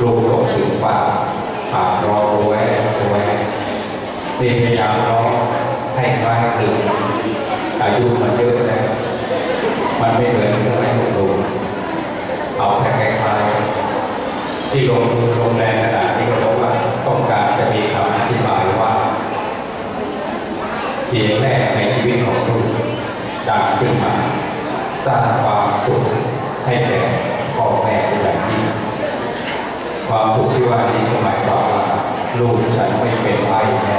ลูกตกถึงฟ้าปากรอแวะแวะนี่พยายามร้องให้คล้ายคลึงอายุมันเยอะแล้วมันไม่เหมือนสมัยหนุ่มๆเอาแค่คล้ายๆที่ลงทุนลงแรงขนาดนี้ก็เพราะว่าต้องการจะมีคำอธิบายว่า เสียงแรกในชีวิตของลูกดังขึ้นมา สร้างความสุขให้แก่พ่อแม่เป็นอย่างยิ่ง ความสุขที่ว่านี้ก็หมายความว่าลูกฉันไม่เป็นไอ้แน่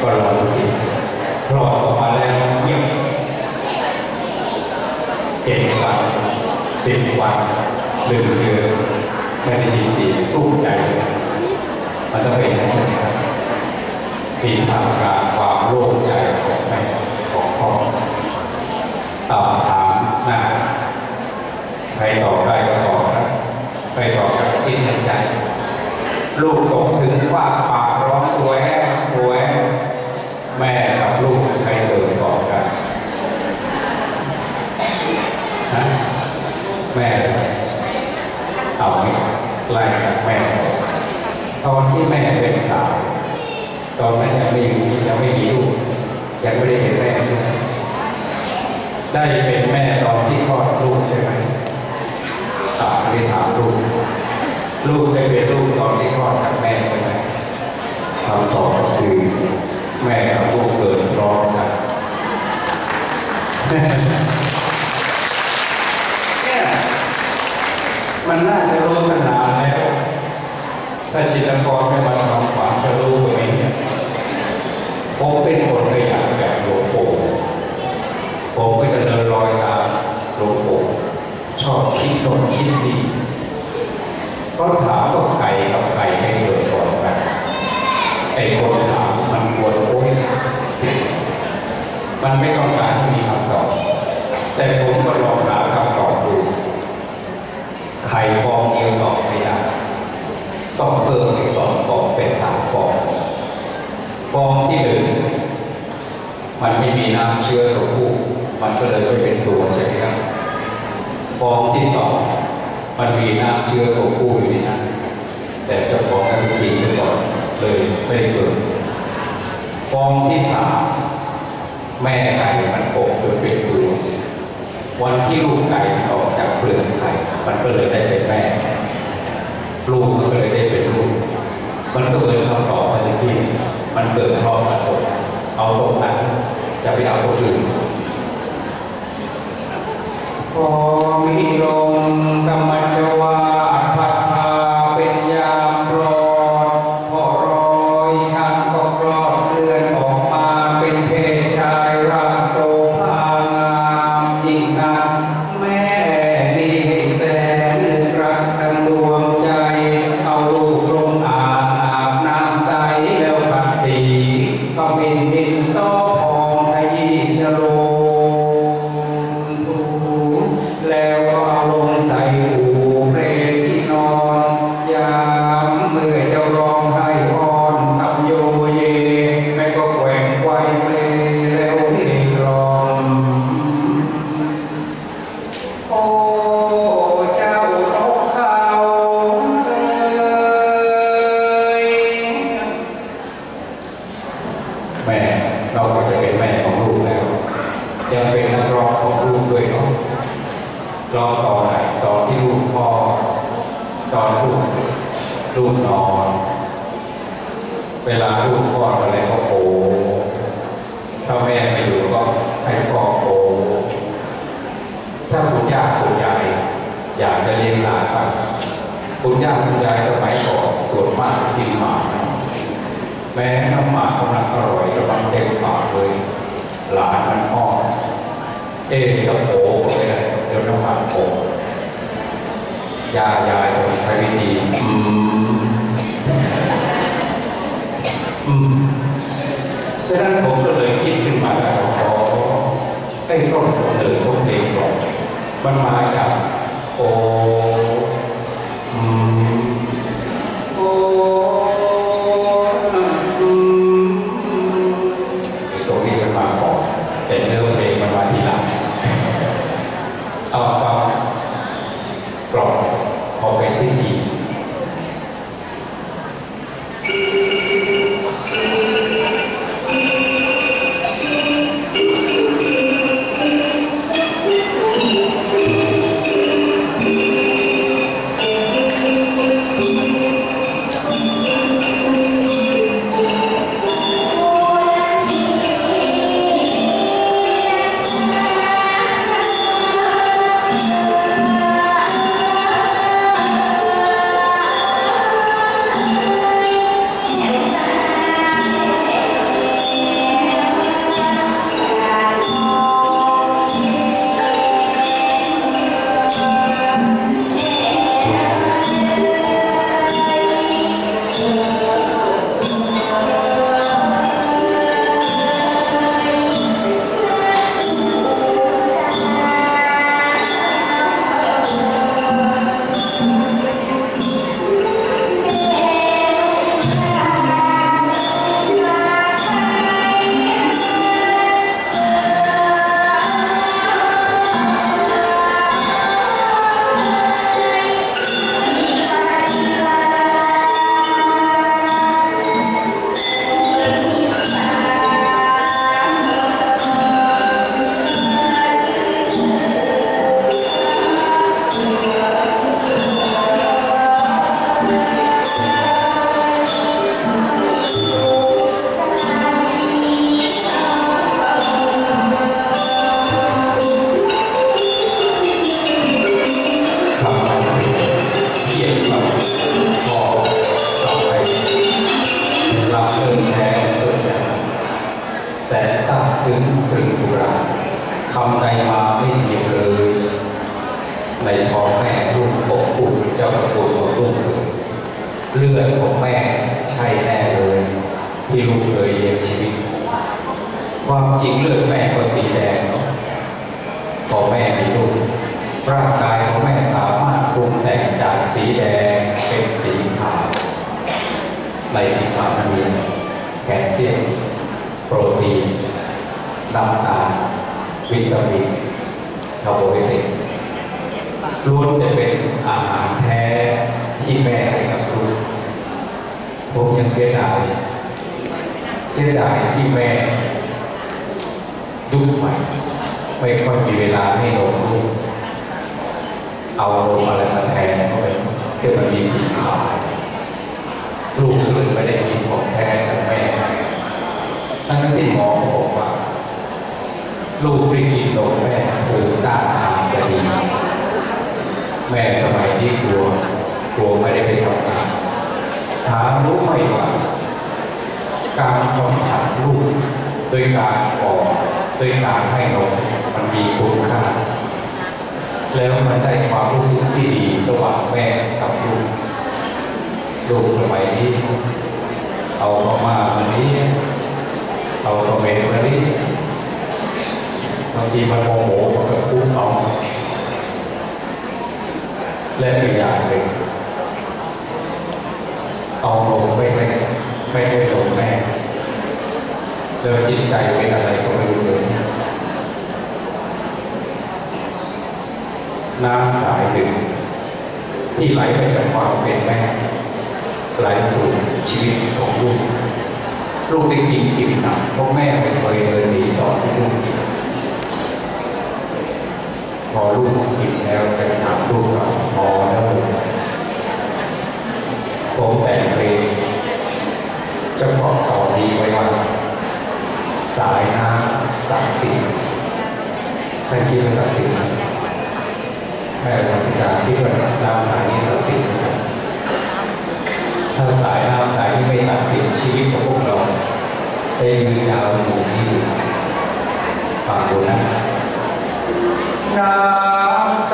ก็ลองสิคลอดออกมาแล้วเงียบเจ็ดวันสิบวันหนึ่งเดือนไม่ได้ยินเสียงตุ้มใจ มันต้องเป็นอย่างนั้นครับที่ทำการความโล่งใจของแม่ของพ่อตอบถามหน้าใครตอบได้ก็ตอบนะใครตอบกับคิดในใจ ลูกตกถึงฟ้าปากร้องตัวแอบตัวแอบแม่กับลูกใครเดินตอบกันฮะแม่เอาไหมไล่กับแม่ตอนที่แม่เป็นสาวตอนนั้นยังไม่มียังไม่มีลูกยังไม่ได้เป็นแม่ใช่ไหมได้เป็นแม่ตอนที่คลอดลูกใช่ไหมถามไม่ถามลูก ลูกได้เป็นลูกตอนที่คลอดจากแม่ใช่ไหมคำตอบก็คือแม่กับลูกเกิดพร้อมกันเนี่ยมันน่าจะรู้ตั้งนานแล้ว ถ้าจิตกรไม่มาทำความจะรู้ตรงนี้เนี่ยผมเป็นคนขยันแบบหลวงปู่ผมก็จะเดินรอยตามหลวงปู่ชอบคิดโน่นคิดนี่ ก็ถามว่าใครกับใครให้เกิดก่อนกันไอ้คนถามมันควรโอ้ยมันไม่ต้องการที่มีคำตอบ แต่ผมก็ลองหาคำตอบดู ไข่ฟองเดียวตอบไม่ได้ ต้องเพิ่มอีกสองฟองเป็นสามฟอง ฟองที่หนึ่งมันไม่มีน้ำเชื้อตัวผู้ มันก็เลยไม่เป็นตัวใช่ไหมครับ ฟองที่สอง มันมีน้ำเชื้อตัวผู้อยู่ในนั้นแต่เจ้าของนั้กินไปก่อนเลยไม่ได้เกิดฟองที่สามแม่ไก่มันอบจนเป็นตัววันที่ลูกไก่ออกจากเปลือกไข่มันก็เลยได้เป็นแม่ลูกมันก็เลยได้เป็นลูกมันก็เลยคำตอบมาที่มันเกิดพร้อมกันหมดเอาตรงนั้นจะไปเอาตรงอื่นพอมีลม กินหมากแม้น้ำหมากกำลังอร่อยกำลังเต็มปากเลย หลานมันอ้อนเอ๊ะจะโผล่ก็ไม่ได้เดี๋ยวน้ำหมากโผล่ยายายต้องใช้วิธีอืมอืมฉะนั้นผมก็เลยคิดขึ้นมาแล้วอ๋อไอ้ต้นกำเนิดของเพลงก่อนมันมาจากโออืม ซึ้งตรึงตราคำใดมาไม่เทียมเลย ในท้องแม่ลูกปกปุ่นเจ้าประปุ่นของลูกเลือดของแม่ใช่แน่เลย ที่ลูกเคยเลี้ยงชีวิต ความจริงเลือดแม่ก็สีแดงของแม่มีลูกร่างกายของแม่สามารถปรุงแต่งจากสีแดงเป็นสีขาวในสีขาวมีแคลเซียมโปรตีน น้ำตาลวิตามินคาร์โบไฮเดรตล้วนจะเป็นอาหารแท้ที่แม่ให้กับลูกผมยังเสียดายเสียดายที่แม่ยุคใหม่ไม่ค่อยมีเวลาให้นมลูกเอานมอะไรมาแทนเข้าไปที่มันมีสีขาวลูกเลยไม่ได้กินของแท้จากแม่ทั้งที่หมอบอกว่า ลูกไปกินนมแม่ภูมิต้านทานจะดีแม่สมัยนี้กลัวกลัวไม่ได้ไปทำงานถามรู้ไหมว่า การสัมผัสลูกโดยการออกโดยการให้นมมันมีคุณค่า แล้วมันได้ความรู้สึกที่ดีระหว่างแม่กับลูกลูกสมัยนี้เอาออกมาวันนี้เอาคอมเมนต์มานี้ บางทีมันโมโหมันก็ฟุ้งเอาและอีกอย่างหนึ่งเอาลงไม่ให้ไม่ให้ลงแม่แล้วจิตใจเป็นอะไรก็ไม่รู้เลยน้ำสายหนึ่งที่ไหลไปจากความเป็นแม่ไหลสู่ชีวิตของลูก ลูกได้กินอิ่มหนักเพราะแม่ไม่เคยเดินหนีต่อที่ลูกกิน พอลูกกินแล้วจะถามลูกว่าพอแล้วผมแต่งเพลงเจ้าของต่อดีไว้ว่าสายน้ำศักดิ์สิทธิ์ท่านคิดว่าศักดิ์สิทธิ์ไหมแม่รัชกาลที่ว่าน้ำสายนี้ศักดิ์สิทธิ์ถ้าสายน้ำสายที่ไม่ศักดิ์สิทธิ์ชีวิตของพวกเราได้ยืนยาวอยู่ที่อยู่ฟังดูนะ น้ำส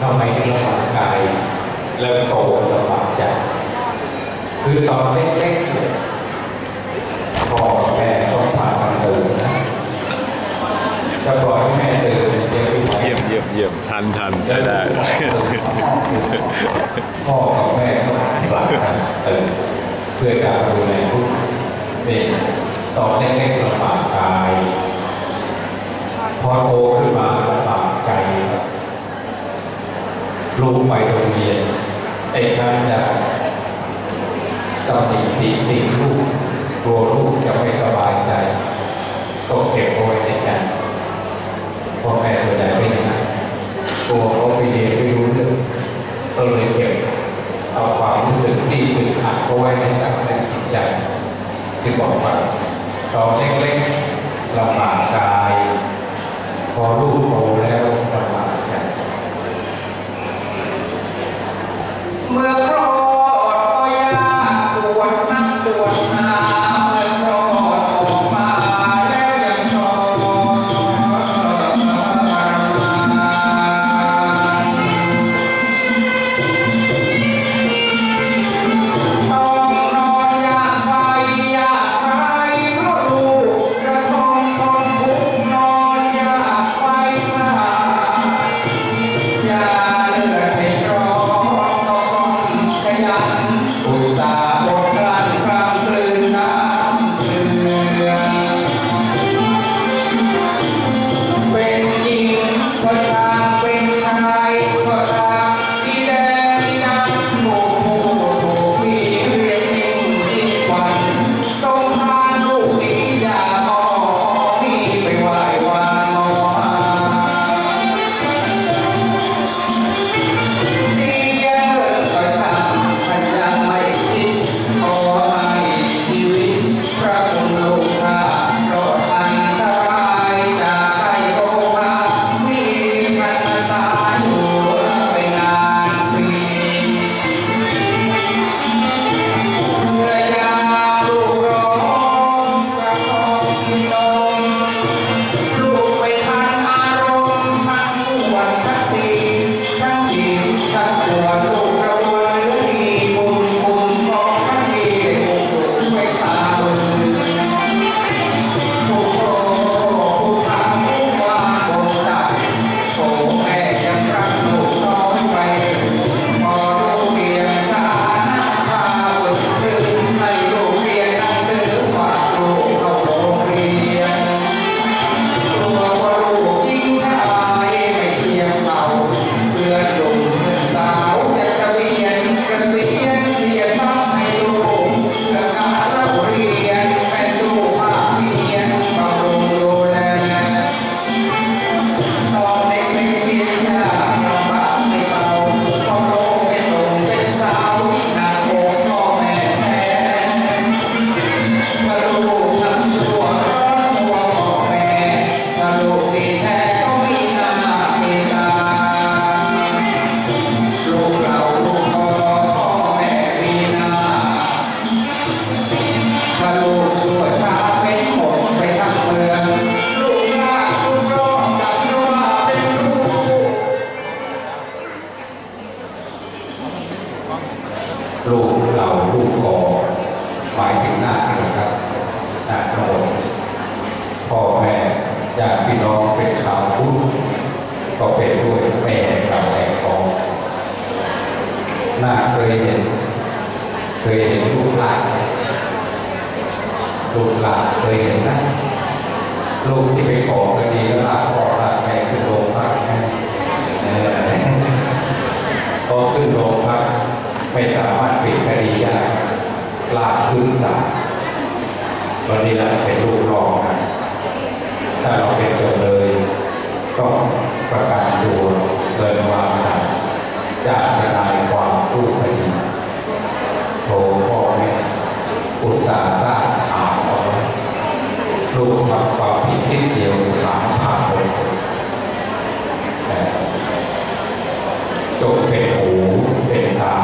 ทำไมถึงลำบากกาย แล้วโตลำบากใจ คือตอนเล็กๆเนี่ยพ่อแม่ต้องพากันเดินนะจะปล่อยให้แม่เดินเดี๋ยวยี่ยมเยี่ยมทันทันใช้ได้พ่อกับแม่ก็หลักกันเออเพื่อการดูแลลูกเด็กตอนเล็กๆลำบากกาย พอโตขึ้นมาลำบากใจครับ ลูกไปโรงเรียนเอกนั้นจะต้องติดติติลูกกลัวลูกจะไม่สบายใจก็เก็บเอาไว้ในใจพ่อแม่ส่วนใหญ่ไม่อย่างนั้นกลัวเขาไปเรียนไม่รู้เรื่องก็เลยเก็บเอาความรู้สึกที่อึดอัดเอาไว้ในใจในจิตใจที่บอกว่าตอนเล็กๆลำบากกาย พอลูกโต ลูกที่ไปขอคดีแล้วลากพ่อลากแม่ขึ้นโรงพักนะเออพอขึ้นโรงพักไม่สามารถปิดคดีได้ลากขึ้นศาลวันนี้เราเป็นลูกรองนะถ้าเราเป็นจำเลยก็ประกันตัวเกินวางศาลจากทนายความสู้คดีโทรพ่อแม่อุตสาห์สร้างฐานเอาไว้ ลูกทำความผิดนิดเดียวสามพันเลยแต่จงเป็นหูเป็นตา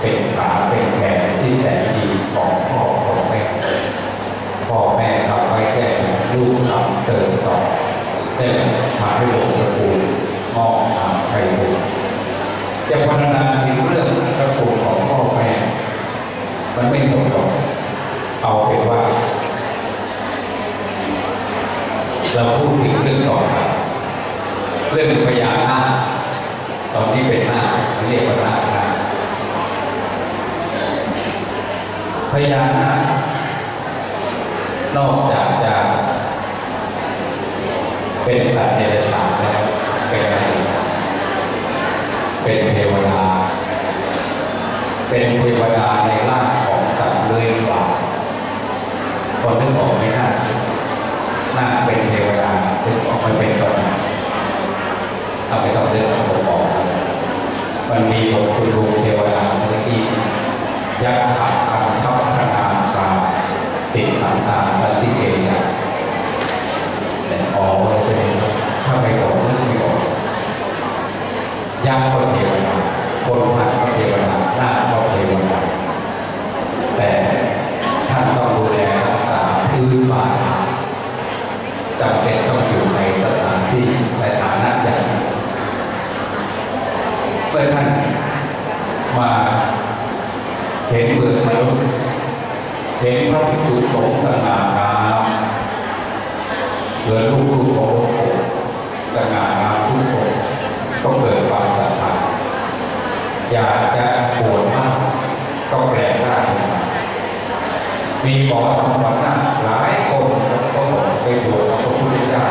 เป็นขาเป็นแขนที่แสนดีของพ่อของแม่พ่อแม่ทำไว้แค่ลูกทำเสริมต่อได้มาให้หลวงตะปูมอบทางไปบุญจะพรรณนาถึงเรื่องตระกูลของพ่อแม่ มันไม่หมดหรอกเอาเป็นว่า เราพูดถึงเรื่องต่อไปเรื่องพญานาค อนนี้เป็นหน้าเขาเรียกว่าหน้าหน้าพญานาค นอกจากจะเป็นสัตว์เดรัจฉานแล้วเป็นอะไรเป็นเทวดา เป็นเท วดาในร่างของสัตว์เลื้อยคลานคนนึกออกไหมนะน่าเป็นเทวดาถึงออกมาเป็นตนเอาไปต้อเรื่องของผมบอกมันมีบทชุลูเทวดาเมื่อกี้ยักษ์ขับคันทับขนานคราติดขันตาสันติเกยะแต่ออกเลยใช่ไหมถ้าไม่บอกนึกไม่ออกยักษ์ก็เทวดาคนสัตว์าพื้นบ้านจำเป็นต้องอยู่ในสถานที่ในฐานะอย่างเมื่อท่านมาเห็นเมืองมนุษย์เห็นพระภิกษุสงฆ์สง่างามเหมือนลูกลูกของพระองค์สง่างามทุกคนก็เกิดความศรัทธาอยากจะบวชมากก็แปลงร่างขึ้มามีหมอทำวันหน้า หลายคนก็บอกไปบวชกับพระพุทธเจ้า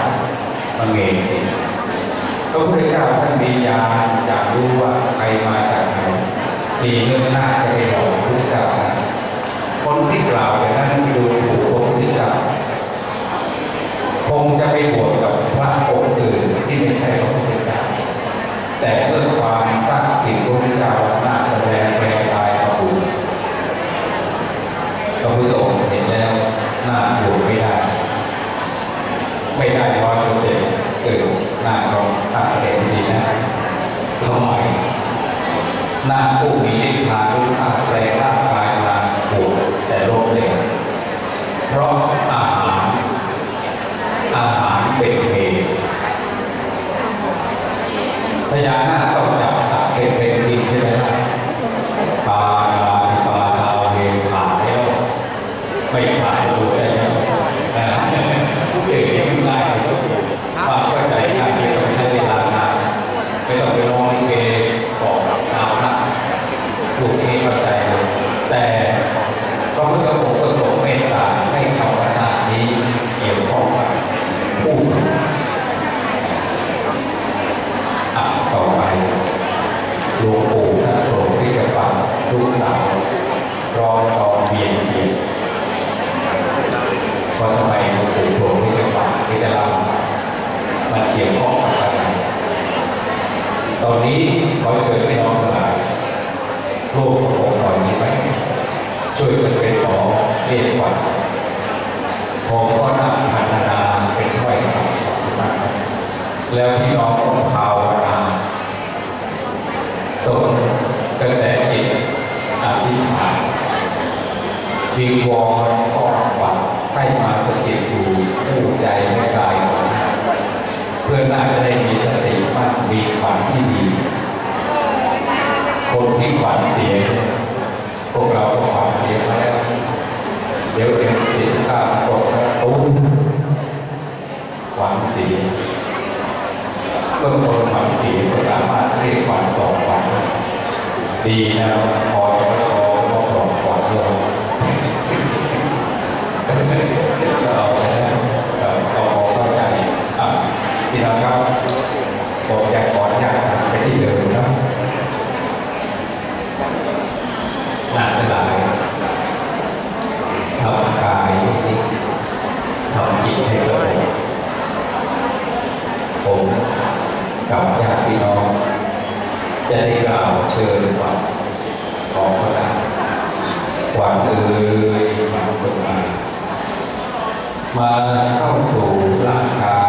มาเงยติพระพุทธเจ้าท่านมีญาณอยากรู้ว่าใครมาจากไหนมีเงื่องหน้าจะไปบอกพระพุทธเจ้าคนที่กล่าวอย่างนั้นดูถูกพระพุทธเจ้าคงจะไปบวชกับ เรียกว่าผมก็นั่งพัฒนาเป็นถ้อยคำแล้วพี่น้องก็ภาวนาส่งกระแสจิตอธิษฐานวิงวอนอ้อนฝันให้มาสถิตอยู่ผู้ใจและกายของเพื่อน่าจะได้มีสติมั่นมีฝันที่ดี คนที่ฝันเสียเนี่ยพวกเราก็ฝันเสียมาแล้ว เดี๋ยวเดี๋ยวติดข้าวตกแล้วตุ้มฝันเสีย เมื่อคนฝันเสียก็สามารถเรียกฝันต่อฝันได้ดีนะพอสชก็ปลอบฝันด้วยเอาแล้วเอาพอเข้าใจอะพี่น้องครับผมอยากขออนุญาตไปที่เดิมครับหนักหลายทำกายทำจิตให้สงบ กับญาติพี่น้องจะได้กล่าวเชิญว่าของพระราขวัญเอ่ยมาคนมามาเข้าสู่ร่างกาย